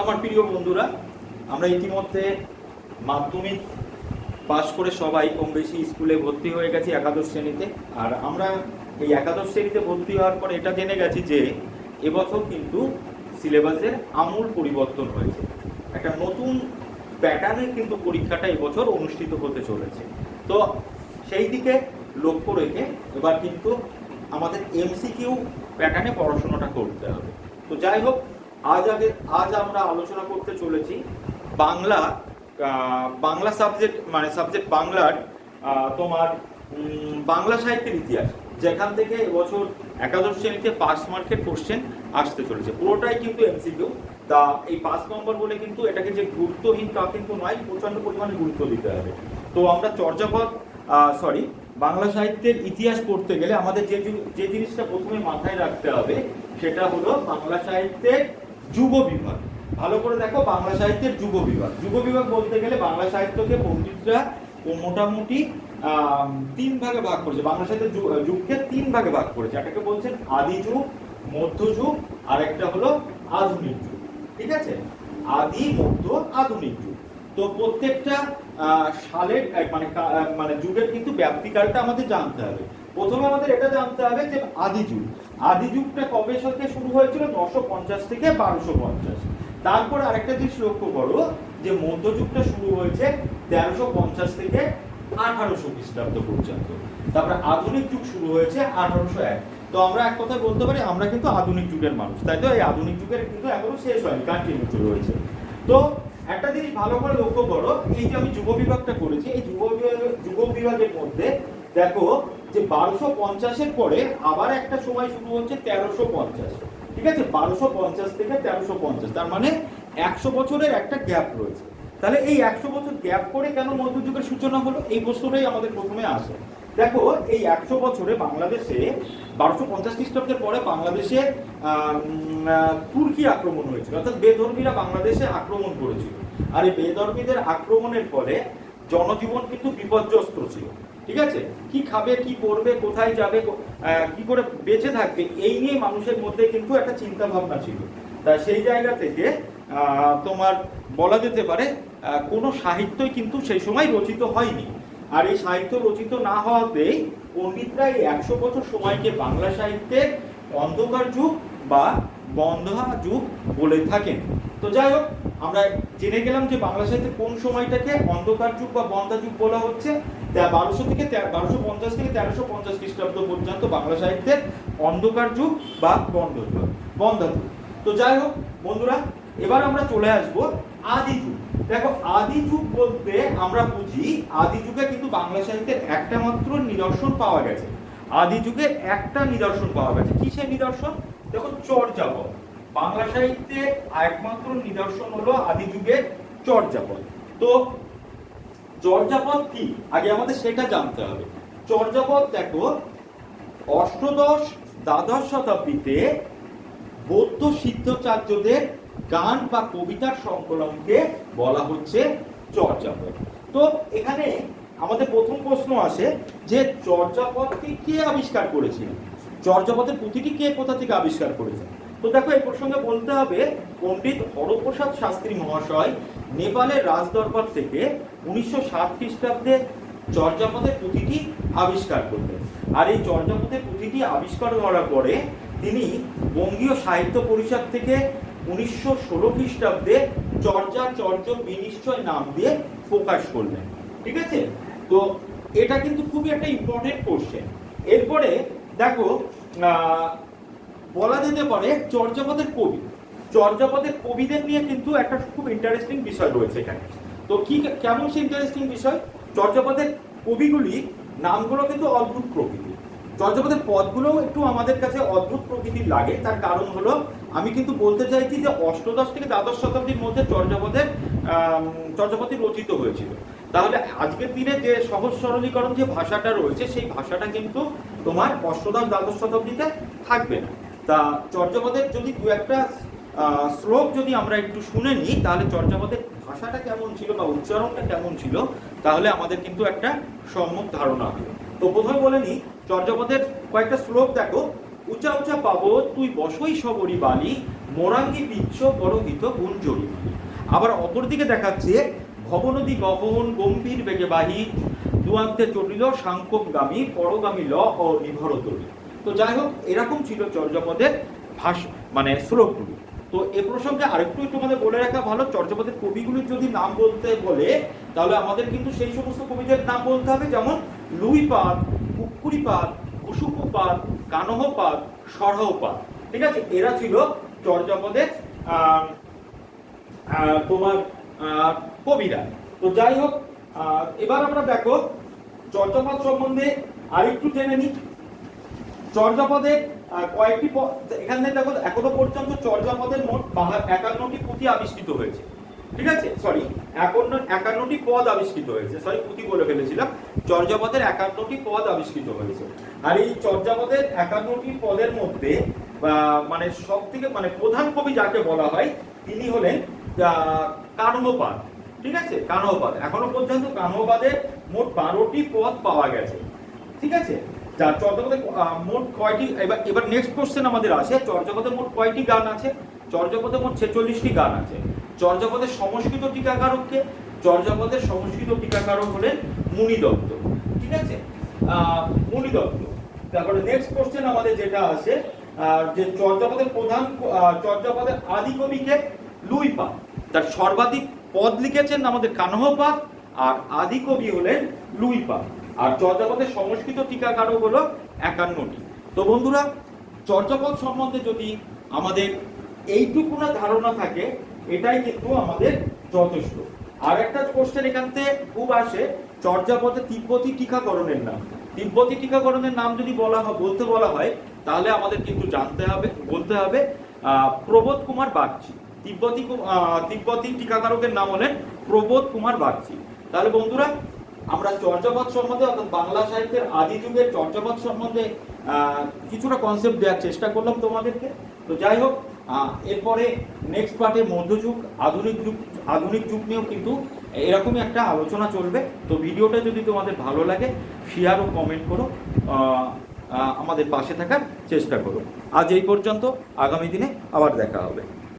আমার প্রিয় বন্ধুরা, আমরা ইতিমধ্যে মাধ্যমিক পাশ করে সবাই কম বেশি স্কুলে ভর্তি হয়ে গেছি একাদশ শ্রেণীতে। আর আমরা এই একাদশ শ্রেণীতে ভর্তি হওয়ার পর এটা জেনে গেছি যে এবছর কিন্তু সিলেবাসের আমূল পরিবর্তন হয়েছে। একটা নতুন প্যাটার্নে কিন্তু পরীক্ষাটা এবছর অনুষ্ঠিত হতে চলেছে। তো সেই দিকে লক্ষ্য রেখে এবার কিন্তু আমাদের এমসিকিউ প্যাটার্নে পড়াশোনাটা করতে হবে। তো যাই হোক আজ আগে, আজ আমরা আলোচনা করতে চলেছি বাংলা বাংলা সাবজেক্ট মানে সাবজেক্ট বাংলার তোমার বাংলা সাহিত্যের ইতিহাস। যেখান থেকে এবছর একাদশ শ্রেণীতে পাস মার্কের কোশ্চেন আসতে চলেছে। পুরোটাই কিন্তু এমসিকিউ তা এই পাঁচ নম্বর বলে কিন্তু এটাকে যে গুরুত্বহীন তা কিন্তু নয়, প্রচণ্ড পরিমাণে গুরুত্ব দিতে হবে। তো আমরা চর্যাপদ সরি বাংলা সাহিত্যের ইতিহাস পড়তে গেলে আমাদের যে যে জিনিসটা প্রথমে মাথায় রাখতে হবে, সেটা হলো বাংলা সাহিত্যের যুব বিভাগ। ভালো করে দেখো, বাংলা সাহিত্যের যুব বিভাগ। যুব বিভাগ বলতে গেলে বাংলা সাহিত্যকে পণ্ডিতরা মোটামুটি তিন ভাগে ভাগ করেছে। বাংলা সাহিত্যের যুগকে তিন ভাগে ভাগ করেছে। একটাকে বলছেন আদি যুগ, মধ্য যুগ আর একটা হলো আধুনিক যুগ। ঠিক আছে? আদি, মধ্য, আধুনিক যুগ। তো প্রত্যেকটা সালের মানে মানে যুগের কিন্তু ব্যাপ্তিকালটা আমাদের জানতে হবে। প্রথমে আমাদের এটা জানতে হবে যে আদি যুগ। আদি যুগটা কবে সাথে শুরু হয়েছিল? নশো পঞ্চাশ থেকে বারোশো পঞ্চাশ। তারপর আরেকটা জিনিস লক্ষ্য করো, যে মধ্যযুগটা শুরু হয়েছে তেরোশো পঞ্চাশ থেকে আঠারোশো খ্রিস্টাব্দ পর্যন্ত। তারপরে আধুনিক যুগ শুরু হয়েছে আঠারোশো এক। তো আমরা এক কথা বলতে পারি, আমরা কিন্তু আধুনিক যুগের মানুষ। তাই তো? এই আধুনিক যুগের কিন্তু এখনও শেষ হয়নি কন্টিনিউ রয়েছে তো একটা জিনিস ভালো করে লক্ষ্য করো, এই যে আমি যুব বিভাগটা করেছি, এই যুব বিভাগ- যুব বিভাগের মধ্যে দেখো যে বারোশো পঞ্চাশের পরে আবার একটা সময় শুরু হচ্ছে তেরোশো পঞ্চাশ। ঠিক আছে? বারোশো পঞ্চাশ থেকে তেরোশো পঞ্চাশ। তার মানে একশো বছরের একটা গ্যাপ রয়েছে। তাহলে এই একশো বছর গ্যাপ করে কেন মধ্যযুগের সূচনা হলো? এই প্রশ্নটাই আমাদের প্রথমে আসে। দেখো, এই একশো বছরে বাংলাদেশে বারোশো পঞ্চাশ খ্রিস্টাব্দের পরে বাংলাদেশে তুর্কি আক্রমণ হয়েছিল। অর্থাৎ বেধর্মীরা বাংলাদেশে আক্রমণ করেছিল। আর এই বেধর্মীদের আক্রমণের ফলে জনজীবন কিন্তু বিপর্যস্ত ছিল। ঠিক আছে? কি খাবে, কি পরবে কোথায় যাবে, কি করে বেঁচে থাকবে, এই নিয়ে মানুষের মধ্যে কিন্তু একটা চিন্তা ভাবনা ছিল। তা সেই জায়গা থেকে তোমার বলা যেতে পারে কোনো সাহিত্যই কিন্তু সেই সময় রচিত হয়নি। আর এই সাহিত্য রচিত না হওয়াতেই পণ্ডিতরা এই একশো বছর সময়কে বাংলা সাহিত্যের অন্ধকার যুগ বা বন্ধা যুগ বলে থাকেন। তো যাই হোক, আমরা জেনে গেলাম যে বাংলা সাহিত্যের কোন সময়টাকে অন্ধকার যুগ বা বন্ধা যুগ বলা হচ্ছে। বারোশো থেকে বারোশো পঞ্চাশ থেকে তেরোশো পঞ্চাশ খ্রিস্টাব্দ পর্যন্ত বাংলা সাহিত্যের অন্ধকার যুগ বা বন্ধ যুগ, বন্ধা যুগ। তো যাই হোক, বন্ধুরা, এবার আমরা চলে আসব আদি যুগ। দেখো, আদি যুগ বলতে আমরা বুঝি, আদি যুগে কিন্তু বাংলা সাহিত্যের একটা মাত্র নিদর্শন পাওয়া গেছে। আদি যুগের একটা নিদর্শন পাওয়া গেছে। কি সেই নিদর্শন? দেখো চর্যাপদ বাংলা সাহিত্যে একমাত্র নিদর্শন হলো আদি যুগের চর্যাপদ তো চর্যাপদ কি? আগে আমাদের সেটা জানতে হবে। চর্যাপদ দেখো, অষ্টদশ দ্বাদশ শতাব্দীতে বৌদ্ধ সিদ্ধাচার্যদের গান বা কবিতার সংকলনকে বলা হচ্ছে চর্যাপদ তো এখানে আমাদের প্রথম প্রশ্ন আসে যে চর্যাপদকে কে আবিষ্কার করেছিলেন চর্যাপদের পুঁথিটি কে কোথা থেকে আবিষ্কার করেছেন তো দেখো, এই প্রসঙ্গে বলতে হবে, পণ্ডিত হরপ্রসাদ শাস্ত্রী মহাশয় নেপালের রাজদরবার থেকে উনিশশো ষাট খ্রিস্টাব্দে চর্যাপদের পুঁথিটি আবিষ্কার করলেন। আর এই চর্যাপদের পুঁথিটি আবিষ্কার করার পরে তিনি বঙ্গীয় সাহিত্য পরিষদ থেকে উনিশশো ষোলো খ্রিস্টাব্দে চর্যা চর্য বিনিশ্চয় নাম দিয়ে প্রকাশ করলেন। ঠিক আছে? তো এটা কিন্তু খুবই একটা ইম্পর্টেন্ট কোশ্চেন এরপরে দেখো বলা যেতে পারে চর্যাপদের কবি। চর্যাপদের কবিদের নিয়ে কিন্তু একটা খুব ইন্টারেস্টিং বিষয় রয়েছে এখানে। তো কি, কেমন সে ইন্টারেস্টিং বিষয়? চর্যাপদের কবিগুলি নামগুলো কিন্তু অদ্ভুত প্রকৃতির। চর্যাপদের পদগুলোও একটু আমাদের কাছে অদ্ভুত প্রকৃতির লাগে। তার কারণ হলো আমি কিন্তু বলতে চাইছি যে অষ্টদশ থেকে দ্বাদশ শতাব্দীর মধ্যে চর্যাপদের আম, চর্যাপদটি রচিত হয়েছিল। তাহলে আজকের দিনে যে সহজ সরলীকরণ যে ভাষাটা রয়েছে সেই ভাষাটা কিন্তু তোমার অষ্টদশ দ্বাদশ শতাব্দীতে থাকবে না। তা চর্যাপদের যদি দু একটা শ্লোক যদি আমরা একটু শুনে নিই তাহলে চর্যাপদের ভাষাটা কেমন ছিল বা উচ্চারণটা কেমন ছিল তাহলে আমাদের কিন্তু একটা সম্যক ধারণা হবে। তো প্রথমে বলে নিই চর্যাপদের কয়েকটা শ্লোক দেখো। উঁচা উঁচা পাবো, তুই বসই সবরি বালি মোরাঙ্গি পিচ্ছ পরহিত গুঞ্জরি আবার অপরদিকে দেখাচ্ছে, ভবনদী গহন গম্ভীর বেগে বাহি, দুয়ান্তে চটিল সাংকোপগামী পরগামী ল ও নিভরতরী। তো যাই হোক, এরকম ছিল চর্যাপদের ভাষ মানে শ্লোকগুলি। তো এ প্রসঙ্গে আরেকটু তোমাদের বলে রাখা ভালো চর্যাপদের কবিগুলির যদি নাম বলতে বলে, তাহলে আমাদের কিন্তু সেই সমস্ত কবিদের নাম বলতে হবে, যেমন লুইপাদ কুকুরিপাদ কুসুকুপাদ কানহপাদ, সরহপাদ। ঠিক আছে? এরা ছিল চর্যাপদের তোমার কবিরা। তো যাই হোক এবার আমরা দেখো চর্যাপদ সম্বন্ধে আরেকটু জেনে নিই। চর্যাপদের কয়েকটি এখানে দেখো, এখনও পর্যন্ত চর্যাপদের মোট একান্নটি পুঁথি আবিষ্কৃত হয়েছে। ঠিক আছে? সরি একান্ন, একান্নটি পদ আবিষ্কৃত হয়েছে। সরি পুঁথি বলে ফেলেছিলাম। চর্যাপদের একান্নটি পদ আবিষ্কৃত হয়েছে। আর এই চর্যাপদের একান্নটি পদের মধ্যে মানে সব থেকে মানে প্রধান কবি যাকে বলা হয়, তিনি হলেন কানহপাদ। ঠিক আছে? কানহপাদ। এখনও পর্যন্ত কানহপাদের মোট বারোটি পদ পাওয়া গেছে। ঠিক আছে? যার চর্যাপদে মোট কয়টি, এবার এবার নেক্সট কোশ্চেন আমাদের আসে। চর্যাপদে মোট কয়টি গান আছে? চর্যাপদে মোট ছেচল্লিশটি গান আছে। চর্যাপদের সংস্কৃত টিকাকারককে চর্যাপদের সংস্কৃত টিকাকারক হলেন মুনি দত্ত। ঠিক আছে? মুনি দত্ত। তারপরে নেক্সট কোশ্চেন আমাদের যেটা আছে যে চর্যাপদের প্রধান চর্যাপদের আদি কবিকে লুইপা তার সর্বাধিক পদ লিখেছেন আমাদের কানহপাত আর আদি কবি হলেন লুইপা আর চর্যাপদের সংস্কৃত টিকাকারক হলো একান্নটি। তো বন্ধুরা চর্যাপদ সম্বন্ধে যদি আমাদের এইটুকু না ধারণা থাকে এটাই কিন্তু আমাদের যথেষ্ট। আর একটা কোশ্চেন এখান থেকে খুব আসে, চর্যাপদে তিব্বতী টিকাকরণের নাম। তিব্বতী টিকাকরণের নাম যদি বলা হয়, বলতে বলা হয়, তাহলে আমাদের কিন্তু জানতে হবে, বলতে হবে প্রবোধ কুমার বাগচি। তিব্বতী তিব্বতী টিকাকারকের নাম হলেন প্রবোধ কুমার বাগচি। তাহলে বন্ধুরা, আমরা চর্যাপদ সম্বন্ধে অর্থাৎ বাংলা সাহিত্যের আদি যুগের চর্যাপদ সম্বন্ধে কিছুটা কনসেপ্ট দেওয়ার চেষ্টা করলাম তোমাদেরকে। তো যাই হোক এরপরে নেক্সট পার্টে মধ্যযুগ আধুনিক যুগ আধুনিক যুগ নিয়েও কিন্তু এরকমই একটা আলোচনা চলবে। তো ভিডিওটা যদি তোমাদের ভালো লাগে শেয়ার ও কমেন্ট করো আমাদের পাশে থাকার চেষ্টা করো। আজ এই পর্যন্ত, আগামী দিনে আবার দেখা হবে।